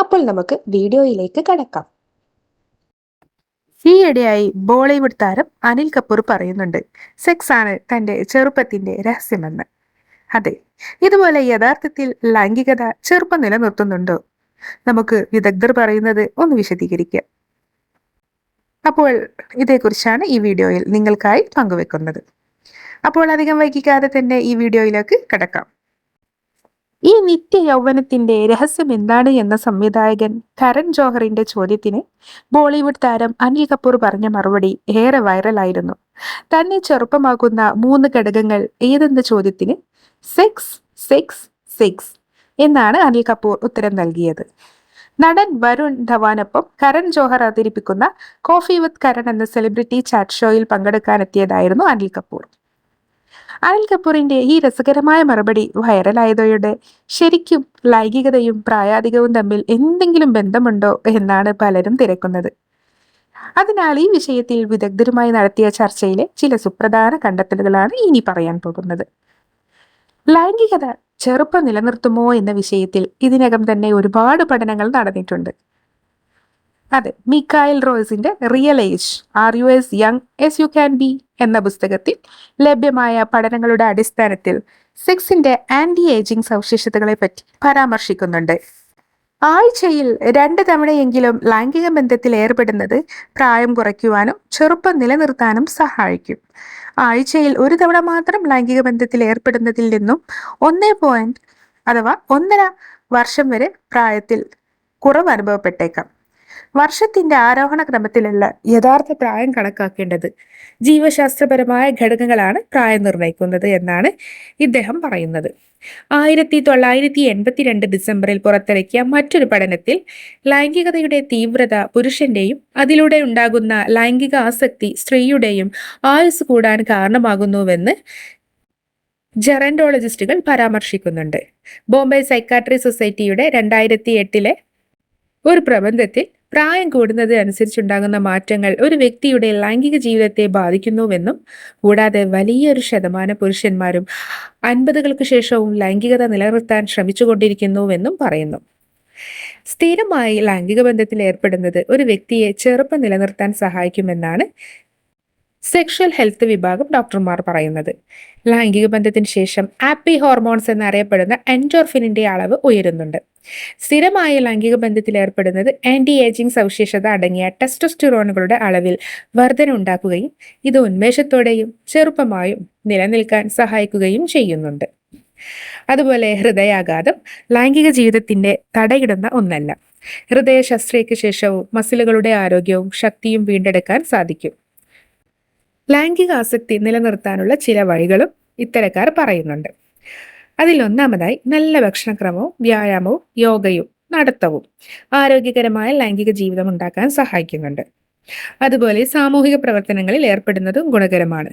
അപ്പോൾ നമുക്ക് വീഡിയോയിലേക്ക് കടക്കാം. ഈയിടെയായി ബോളിവുഡ് താരം അനിൽ കപൂർ പറയുന്നുണ്ട് സെക്സ് ആണ് തന്റെ ചെറുപ്പത്തിന്റെ രഹസ്യമെന്ന്. അതെ ഇതുപോലെ യഥാർത്ഥത്തിൽ ലൈംഗികത ചെറുപ്പം നിലനിർത്തുന്നുണ്ടോ? നമുക്ക് വിദഗ്ധർ പറയുന്നത് ഒന്ന് വിശദീകരിക്കാം. അപ്പോൾ ഇതേക്കുറിച്ചാണ് ഈ വീഡിയോയിൽ നിങ്ങൾക്കായി പങ്കുവെക്കുന്നത്. അപ്പോൾ അധികം വൈകിക്കാതെ തന്നെ ഈ വീഡിയോയിലേക്ക് കടക്കാം. ഈ നിത്യ യൗവനത്തിന്റെ രഹസ്യം എന്താണ് എന്ന സംവിധായകൻ കരൺ ജോഹറിന്റെ ചോദ്യത്തിന് ബോളിവുഡ് താരം അനിൽ കപൂർ പറഞ്ഞ മറുപടി ഏറെ വൈറലായിരുന്നു. തന്നെ ചെറുപ്പമാകുന്ന മൂന്ന് ഘടകങ്ങൾ ഏതെന്ന ചോദ്യത്തിന് സെക്സ് സെക്സ് സെക്സ് എന്നാണ് അനിൽ കപൂർ ഉത്തരം നൽകിയത്. നടൻ വരുൺ ധവാനൊപ്പം കരൺ ജോഹർ അവതരിപ്പിക്കുന്ന കോഫി വിത്ത് കരൺ എന്ന സെലിബ്രിറ്റി ചാറ്റ് ഷോയിൽ പങ്കെടുക്കാനെത്തിയതായിരുന്നു അനിൽ കപൂർ. അനിൽ കപൂറിന്റെ ഈ രസകരമായ മറുപടി വൈറലായതോടെ ശരിക്കും ലൈംഗികതയും പ്രായാധികവും തമ്മിൽ എന്തെങ്കിലും ബന്ധമുണ്ടോ എന്നാണ് പലരും തിരക്കുന്നത്. അതിനാൽ ഈ വിഷയത്തിൽ വിദഗ്ധരുമായി നടത്തിയ ചർച്ചയിലെ ചില സുപ്രധാന കണ്ടെത്തലുകളാണ് ഇനി പറയാൻ പോകുന്നത്. ലൈംഗികത ചെറുപ്പം നിലനിർത്തുമോ എന്ന വിഷയത്തിൽ ഇതിനകം തന്നെ ഒരുപാട് പഠനങ്ങൾ നടന്നിട്ടുണ്ട്. അതെ Michael റോയ്സിന്റെ real age are you as young as you can be എന്ന പുസ്തകത്തിൽ ലഭ്യമായ പഠനങ്ങളുടെ അടിസ്ഥാനത്തിൽ സെക്സിന്റെ ആന്റി ഏജിംഗ് സവിശേഷതകളെ പറ്റി പരാമർശിക്കുന്നുണ്ട്. ആഴ്ചയിൽ രണ്ട് തവണയെങ്കിലും ലൈംഗിക ബന്ധത്തിൽ ഏർപ്പെടുന്നത് പ്രായം കുറയ്ക്കുവാനും ചെറുപ്പം നിലനിർത്താനും സഹായിക്കും. ആഴ്ചയിൽ ഒരു തവണ മാത്രം ലൈംഗിക ബന്ധത്തിൽ ഏർപ്പെടുന്നതിൽ നിന്നും ഒന്നേ പോയിന്റ് അഥവാ ഒന്നര വർഷം വരെ പ്രായത്തിൽ കുറവ് അനുഭവപ്പെട്ടേക്കാം. വർഷത്തിന്റെ ആരോഹണ ക്രമത്തിലല്ല യഥാർത്ഥ പ്രായം കണക്കാക്കേണ്ടത്. ജീവശാസ്ത്രപരമായ ഘടകങ്ങളാണ് പ്രായം നിർണയിക്കുന്നത് എന്നാണ് ഇദ്ദേഹം പറയുന്നത്. ആയിരത്തി തൊള്ളായിരത്തി എൺപത്തിരണ്ട് ഡിസംബറിൽ പുറത്തിറക്കിയ മറ്റൊരു പഠനത്തിൽ ലൈംഗികതയുടെ തീവ്രത പുരുഷന്റെയും അതിലൂടെ ഉണ്ടാകുന്ന ലൈംഗിക ആസക്തി സ്ത്രീയുടെയും ആയുസ് കൂടാൻ കാരണമാകുന്നുവെന്ന് ജെറൻഡോളജിസ്റ്റുകൾ പരാമർശിക്കുന്നുണ്ട്. ബോംബെ സൈക്കാട്രി സൊസൈറ്റിയുടെ രണ്ടായിരത്തി എട്ടിലെ ഒരു പ്രബന്ധത്തിൽ പ്രായം കൂടുന്നത് അനുസരിച്ചുണ്ടാകുന്ന മാറ്റങ്ങൾ ഒരു വ്യക്തിയുടെ ലൈംഗിക ജീവിതത്തെ ബാധിക്കുന്നുവെന്നും കൂടാതെ വലിയൊരു ശതമാനം പുരുഷന്മാരും അൻപതുകൾക്ക് ശേഷവും ലൈംഗികത നിലനിർത്താൻ ശ്രമിച്ചുകൊണ്ടിരിക്കുന്നുവെന്നും പറയുന്നു. സ്ഥിരമായി ലൈംഗിക ബന്ധത്തിൽ ഏർപ്പെടുന്നത് ഒരു വ്യക്തിയെ ചെറുപ്പം നിലനിർത്താൻ സഹായിക്കുമെന്നാണ് സെക്ഷൽ ഹെൽത്ത് വിഭാഗം ഡോക്ടർമാർ പറയുന്നത്. ലൈംഗിക ബന്ധത്തിന് ശേഷം ആപ്പി ഹോർമോൺസ് എന്നറിയപ്പെടുന്ന എൻഡോർഫിനിന്റെ അളവ് ഉയരുന്നുണ്ട്. സ്ഥിരമായ ലൈംഗിക ബന്ധത്തിൽ ഏർപ്പെടുന്നത് ആന്റി ഏജിംഗ് സവിശേഷത അടങ്ങിയ ടെസ്റ്റോസ്റ്റിറോണുകളുടെ അളവിൽ വർധന ഉണ്ടാക്കുകയും ഇത് ഉന്മേഷത്തോടെയും ചെറുപ്പമായും നിലനിൽക്കാൻ സഹായിക്കുകയും ചെയ്യുന്നുണ്ട്. അതുപോലെ ഹൃദയാഘാതം ലൈംഗിക ജീവിതത്തിന്റെ തടയിടുന്ന ഒന്നല്ല. ഹൃദയ ശസ്ത്രയ്ക്ക് ശേഷവും മസിലുകളുടെ ആരോഗ്യവും ശക്തിയും വീണ്ടെടുക്കാൻ സാധിക്കും. ലൈംഗിക ആസക്തി നിലനിർത്താനുള്ള ചില വഴികളും ഇത്തരക്കാർ പറയുന്നുണ്ട്. അതിലൊന്നാമതായി നല്ല ഭക്ഷണക്രമവും വ്യായാമവും യോഗയും നടത്തവും ആരോഗ്യകരമായ ലൈംഗിക ജീവിതം ഉണ്ടാക്കാൻ സഹായിക്കുന്നുണ്ട്. അതുപോലെ സാമൂഹിക പ്രവർത്തനങ്ങളിൽ ഏർപ്പെടുന്നതും ഗുണകരമാണ്.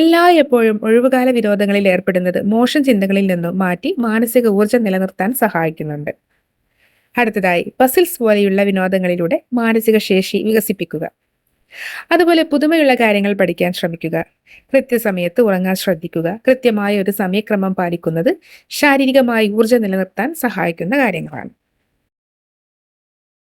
എല്ലാ എപ്പോഴും ഒഴിവുകാല വിനോദങ്ങളിൽ ഏർപ്പെടുന്നത് മോശം ചിന്തകളിൽ നിന്നും മാറ്റി മാനസിക ഊർജം നിലനിർത്താൻ സഹായിക്കുന്നുണ്ട്. അടുത്തതായി പസിൽസ് പോലെയുള്ള വിനോദങ്ങളിലൂടെ മാനസിക ശേഷി വികസിപ്പിക്കുക. അതുപോലെ പുതുമയുള്ള കാര്യങ്ങൾ പഠിക്കാൻ ശ്രമിക്കുക. കൃത്യസമയത്ത് ഉറങ്ങാൻ ശ്രദ്ധിക്കുക. കൃത്യമായ ഒരു സമയക്രമം പാലിക്കുന്നത് ശാരീരികമായി ഊർജം നിലനിർത്താൻ സഹായിക്കുന്ന കാര്യങ്ങളാണ്.